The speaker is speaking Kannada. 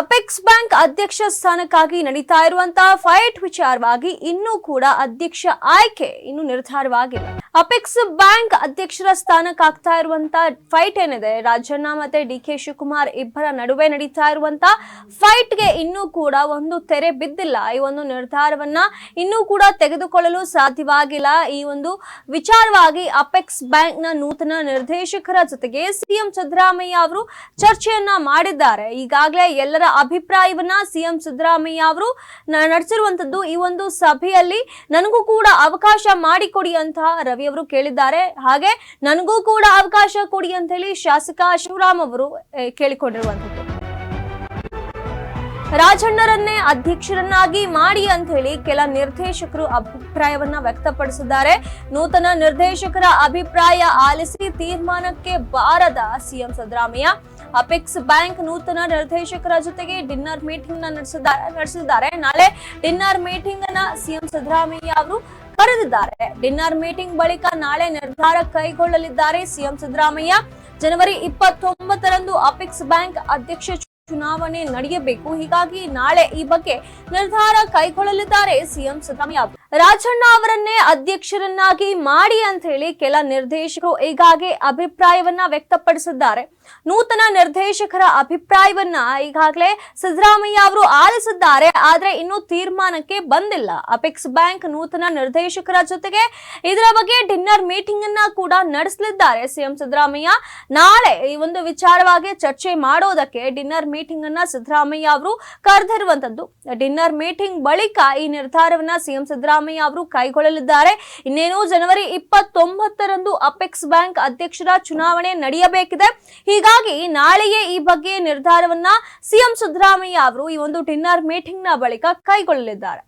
ಅಪೆಕ್ಸ್ ಬ್ಯಾಂಕ್ ಅಧ್ಯಕ್ಷ ಸ್ಥಾನಕ್ಕಾಗಿ ನಡೀತಾ ಇರುವಂತಹ ಫೈಟ್ ವಿಚಾರವಾಗಿ ಇನ್ನೂ ಕೂಡ ಅಧ್ಯಕ್ಷ ಆಯ್ಕೆ ಇನ್ನು ನಿರ್ಧಾರವಾಗಿಲ್ಲ. ಅಪೆಕ್ಸ್ ಬ್ಯಾಂಕ್ ಅಧ್ಯಕ್ಷರ ಸ್ಥಾನಕ್ಕಾಗ್ತಾ ಇರುವಂತಹ ಫೈಟ್ ಏನಿದೆ? ರಾಜಣ್ಣ ಮತ್ತೆ ಡಿ ಕೆ ಶಿವಕುಮಾರ್ ಇಬ್ಬರ ನಡುವೆ ನಡೀತಾ ಇರುವಂತಹ ಫೈಟ್ಗೆ ಕೂಡ ಒಂದು ತೆರೆ ಬಿದ್ದಿಲ್ಲ. ಈ ಒಂದು ನಿರ್ಧಾರವನ್ನ ಇನ್ನೂ ಕೂಡ ತೆಗೆದುಕೊಳ್ಳಲು ಸಾಧ್ಯವಾಗಿಲ್ಲ. ಈ ಒಂದು ವಿಚಾರವಾಗಿ ಅಪೆಕ್ಸ್ ಬ್ಯಾಂಕ್ನ ನೂತನ ನಿರ್ದೇಶಕರ ಜೊತೆಗೆ ಸಿಎಂ ಸಿದ್ದರಾಮಯ್ಯ ಅವರು ಚರ್ಚೆಯನ್ನ ಮಾಡಿದ್ದಾರೆ. ಈಗಾಗಲೇ ಎಲ್ಲರ ಅಭಿಪ್ರಾಯವನ್ನ ಸಿಎಂ ಸಿದ್ದರಾಮಯ್ಯ ಅವರು ನಡೆಸಿರುವಂತದ್ದು ಈ ಒಂದು ಸಭೆಯಲ್ಲಿ ನನಗೂ ಕೂಡ ಅವಕಾಶ ಮಾಡಿಕೊಡಿ ಅಂತ ರವಿ ಅವರು ಕೇಳಿದ್ದಾರೆ. ಹಾಗೆ ನನಗೂ ಕೂಡ ಅವಕಾಶ ಕೊಡಿ ಅಂತ ಹೇಳಿ ಶಾಸಕ ಶಿವರಾಮ್ ಅವರು ಕೇಳಿಕೊಂಡಿರುವಂತದ್ದು. ರಾಜಣ್ಣರನ್ನೇ ಅಧ್ಯಕ್ಷರನ್ನಾಗಿ ಮಾಡಿ ಅಂತ ಹೇಳಿ ಕೆಲ ನಿರ್ದೇಶಕರು ಅಭಿಪ್ರಾಯವನ್ನ ವ್ಯಕ್ತಪಡಿಸಿದ್ದಾರೆ. ನೂತನ ನಿರ್ದೇಶಕರ ಅಭಿಪ್ರಾಯ ಆಲಿಸಿ ತೀರ್ಮಾನಕ್ಕೆ ಬಾರದ ಸಿಎಂ ಸಿದ್ದರಾಮಯ್ಯ. ಅಪೆಕ್ಸ್ ಬ್ಯಾಂಕ್ ನೂತನ ನಿರ್ದೇಶಕರ ಜೊತೆಗೆ ಡಿನ್ನರ್ ಮೀಟಿಂಗ್ ನಡೆಸಿದ್ದಾರೆ ನಡೆಸಿದ್ದಾರೆ. ನಾಳೆ ಡಿನ್ನರ್ ಮೀಟಿಂಗ್ ಅನ್ನ ಸಿಎಂ ಸಿದ್ದರಾಮಯ್ಯ ಅವರು ಕರೆದಿದ್ದಾರೆ. ಡಿನ್ನರ್ ಮೀಟಿಂಗ್ ಬಳಿಕ ನಾಳೆ ನಿರ್ಧಾರ ಕೈಗೊಳ್ಳಲಿದ್ದಾರೆ ಸಿಎಂ ಸಿದ್ದರಾಮಯ್ಯ. ಜನವರಿ ಇಪ್ಪತ್ತೊಂಬತ್ತರಂದು ಅಪೆಕ್ಸ್ ಬ್ಯಾಂಕ್ ಅಧ್ಯಕ್ಷ ಚುನಾವಣೆ ನಡೆಯಬೇಕು. ಹೀಗಾಗಿ ನಾಳೆ ಈ ಬಗ್ಗೆ ನಿರ್ಧಾರ ಕೈಗೊಳ್ಳಲಿದ್ದಾರೆ ಸಿಎಂ ಸಿದ್ದರಾಮಯ್ಯ. ರಾಜಣ್ಣ ಅವರನ್ನೇ ಅಧ್ಯಕ್ಷರನ್ನಾಗಿ ಮಾಡಿ ಅಂತ ಹೇಳಿ ಕೆಲ ನಿರ್ದೇಶಕರು ಈಗಾಗಲೇ ಅಭಿಪ್ರಾಯವನ್ನ ವ್ಯಕ್ತಪಡಿಸಿದ್ದಾರೆ. ನೂತನ ನಿರ್ದೇಶಕರ ಅಭಿಪ್ರಾಯವನ್ನ ಈಗಾಗಲೇ ಸಿದ್ದರಾಮಯ್ಯ ಅವರು ಆಲಿಸಿದ್ದಾರೆ. ಆದ್ರೆ ಇನ್ನೂ ತೀರ್ಮಾನಕ್ಕೆ ಬಂದಿಲ್ಲ. ಅಪೆಕ್ಸ್ ಬ್ಯಾಂಕ್ ನೂತನ ನಿರ್ದೇಶಕರ ಜೊತೆಗೆ ಇದರ ಬಗ್ಗೆ ಡಿನ್ನರ್ ಮೀಟಿಂಗ್ ಅನ್ನ ಕೂಡ ನಡೆಸಲಿದ್ದಾರೆ ಸಿಎಂ ಸಿದ್ದರಾಮಯ್ಯ. ನಾಳೆ ಈ ಒಂದು ವಿಚಾರವಾಗಿ ಚರ್ಚೆ ಮಾಡೋದಕ್ಕೆ ಡಿನ್ನರ್ ಮೀಟಿಂಗ್ ಅನ್ನ ಸಿದ್ದರಾಮಯ್ಯ ಅವರು ಕರೆದಿರುವಂತದ್ದು. ಡಿನ್ನರ್ ಮೀಟಿಂಗ್ ಬಳಿಕ ಈ ನಿರ್ಧಾರವನ್ನ ಸಿಎಂ ಸಿದ್ದರಾಮಯ್ಯ ಅವರು ಕೈಗೊಳ್ಳಲಿದ್ದಾರೆ. ಇನ್ನೇನು, ಜನವರಿ ಇಪ್ಪತ್ತೊಂಬತ್ತರಂದು ಅಪೆಕ್ಸ್ ಬ್ಯಾಂಕ್ ಅಧ್ಯಕ್ಷರ ಚುನಾವಣೆ ನಡೆಯಬೇಕಿದೆ. ಹೀಗಾಗಿ ನಾಳೆಯೇ ಈ ಬಗ್ಗೆ ನಿರ್ಧಾರವನ್ನ ಸಿಎಂ ಸಿದ್ದರಾಮಯ್ಯ ಅವರು ಈ ಒಂದು ಡಿನ್ನರ್ ಮೀಟಿಂಗ್ನ ಬಳಿಕ ಕೈಗೊಳ್ಳಲಿದ್ದಾರೆ.